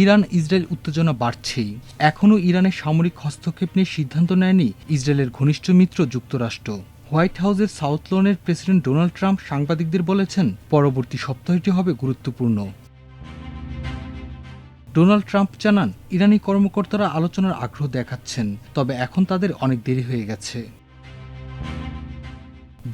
Iran Israel উত্তেজনা বাড়ছেই। এখনও ইরানের সামরিক হস্তক্ষেপ নিয়ে সিদ্ধান্ত নেয়নি ইসরায়েলের ঘনিষ্ঠ মিত্র যুক্তরাষ্ট্র। হোয়াইট হাউসের সাউথ লনের প্রেসিডেন্ট ডোনাল্ড ট্রাম্প সাংবাদিকদের বলেছেন, পরবর্তী সপ্তাহটি হবে গুরুত্বপূর্ণ। ডোনাল্ড ট্রাম্প জানান, ইরানি কর্মকর্তারা আলোচনার আগ্রহ দেখাচ্ছেন, তবে এখন তাদের অনেক দেরি হয়ে গেছে।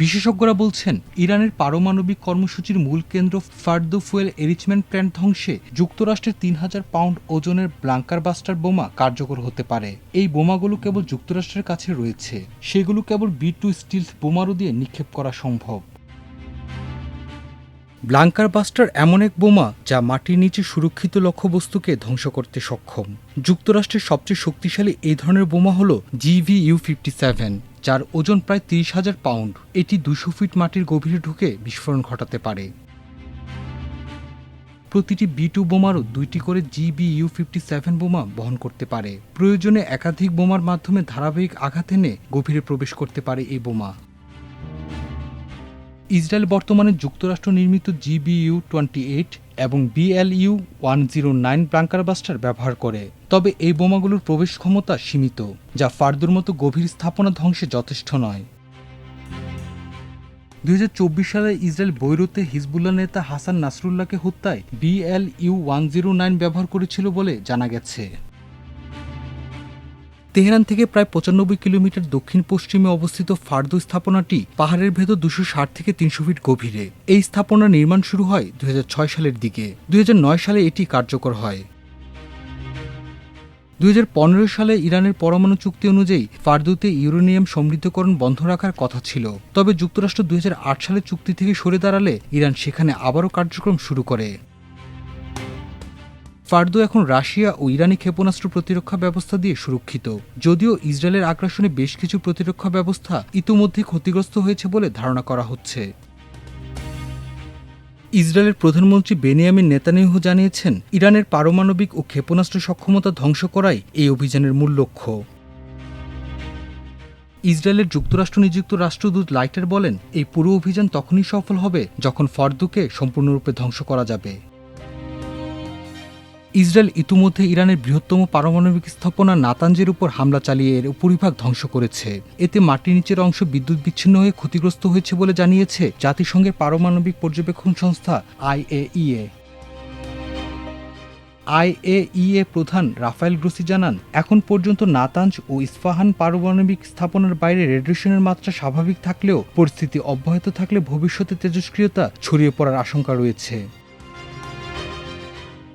বিশেষজ্ঞরা বলছেন, ইরানের পারমাণবিক কর্মসূচির মূল কেন্দ্র ফার্দো ফুয়েল এরিচমেন্ট প্ল্যান্ট ধ্বংসে যুক্তরাষ্ট্রের তিন হাজার পাউন্ড ওজনের ব্লাঙ্কার বাস্টার বোমা কার্যকর হতে পারে। এই বোমাগুলো কেবল যুক্তরাষ্ট্রের কাছে রয়েছে। সেগুলো কেবল বি টু স্টিল বোমারু দিয়ে নিক্ষেপ করা সম্ভব। ব্লাঙ্কার বাস্টার এমন এক বোমা যা মাটির নিচে সুরক্ষিত লক্ষ্যবস্তুকে ধ্বংস করতে সক্ষম। যুক্তরাষ্ট্রের সবচেয়ে শক্তিশালী এই ধরনের বোমা হল জিভি ইউ ফিফটি সেভেন। যার ওজন প্রায় তিরিশ হাজার পাউন্ড, এটি দুশো ফিট মাটির গভীরে ঢুকে বিস্ফোরণ ঘটাতে পারে। প্রতিটি বি টু বোমারও দুইটি করে জিবি ইউ ফিফটি সেভেন বোমা বহন করতে পারে। প্রয়োজনে একাধিক বোমার মাধ্যমে ধারাবাহিক আঘাত এনে গভীরে প্রবেশ করতে পারে এই বোমা। ইসরায়েল বর্তমানে যুক্তরাষ্ট্র নির্মিত জিবিইউ টোয়েন্টি এইট এবং BLU one zero nine bunker buster ব্যবহার করে। তবে এই বোমাগুলোর প্রবেশ ক্ষমতা সীমিত, যা ফার্দুর মতো গভীর স্থাপনা ধ্বংসে যথেষ্ট নয়। দুই সালে ইসরায়েল বৈরুতে হিজবুল্লাহ নেতা হাসান নাসরুল্লাহকে হত্যায় বিএলইউ ওয়ান জিরো নাইন ব্যবহার করেছিল বলে জানা গেছে। তেহরান থেকে প্রায় পঁচানব্বই কিলোমিটার দক্ষিণ পশ্চিমে অবস্থিত ফার্দো স্থাপনাটি পাহাড়ের ভেতর দুশো ষাট থেকে তিনশো ফিট গভীরে। এই স্থাপনার নির্মাণ শুরু হয় দুই হাজার ছয় সালের দিকে। দুই হাজার নয় সালে এটি কার্যকর হয়। দুই হাজার পনেরো সালে ইরানের পরমাণু চুক্তি অনুযায়ী ফার্দুতে ইউরেনিয়াম সমৃদ্ধকরণ বন্ধ রাখার কথা ছিল। তবে যুক্তরাষ্ট্র দুই সালে চুক্তি থেকে সরে দাঁড়ালে ইরান সেখানে আবারও কার্যক্রম শুরু করে। ফার্দো এখন রাশিয়া ও ইরানি ক্ষেপণাস্ত্র প্রতিরক্ষা ব্যবস্থা দিয়ে সুরক্ষিত। যদিও ইসরায়েলের আগ্রাসনে বেশ কিছু প্রতিরক্ষা ব্যবস্থা ইতোমধ্যে ক্ষতিগ্রস্ত হয়েছে বলে ধারণা করা হচ্ছে। ইসরায়েলের প্রধানমন্ত্রী বেনিয়ামিন নেতানিয়াহু জানিয়েছেন, ইরানের পারমাণবিক ও ক্ষেপণাস্ত্র সক্ষমতা ধ্বংস করাই এই অভিযানের মূল লক্ষ্য। ইসরায়েলের যুক্তরাষ্ট্র নিযুক্ত রাষ্ট্রদূত লাইটার বলেন, এই পুরো অভিযান তখনই সফল হবে যখন ফর্দুকে সম্পূর্ণরূপে ধ্বংস করা যাবে। ইসরায়েল ইতিমধ্যে ইরানের বৃহত্তম পারমাণবিক স্থাপনা নাতাঞ্জের উপর হামলা চালিয়ে এর উপরিভাগ ধ্বংস করেছে। এতে মাটির নিচের অংশ বিদ্যুৎ বিচ্ছিন্ন হয়ে ক্ষতিগ্রস্ত হয়েছে বলে জানিয়েছে জাতিসংঘের পারমাণবিক পর্যবেক্ষণ সংস্থা আইএইএ। আইএইএ প্রধান রাফায়েল গ্রোসি জানান, এখন পর্যন্ত নাতাঞ্জ ও ইস্পাহান পারমাণবিক স্থাপনার বাইরে রেডিয়েশনের মাত্রা স্বাভাবিক থাকলেও পরিস্থিতি অব্যাহত থাকলে ভবিষ্যতে তেজস্ক্রিয়তা ছড়িয়ে পড়ার আশঙ্কা রয়েছে।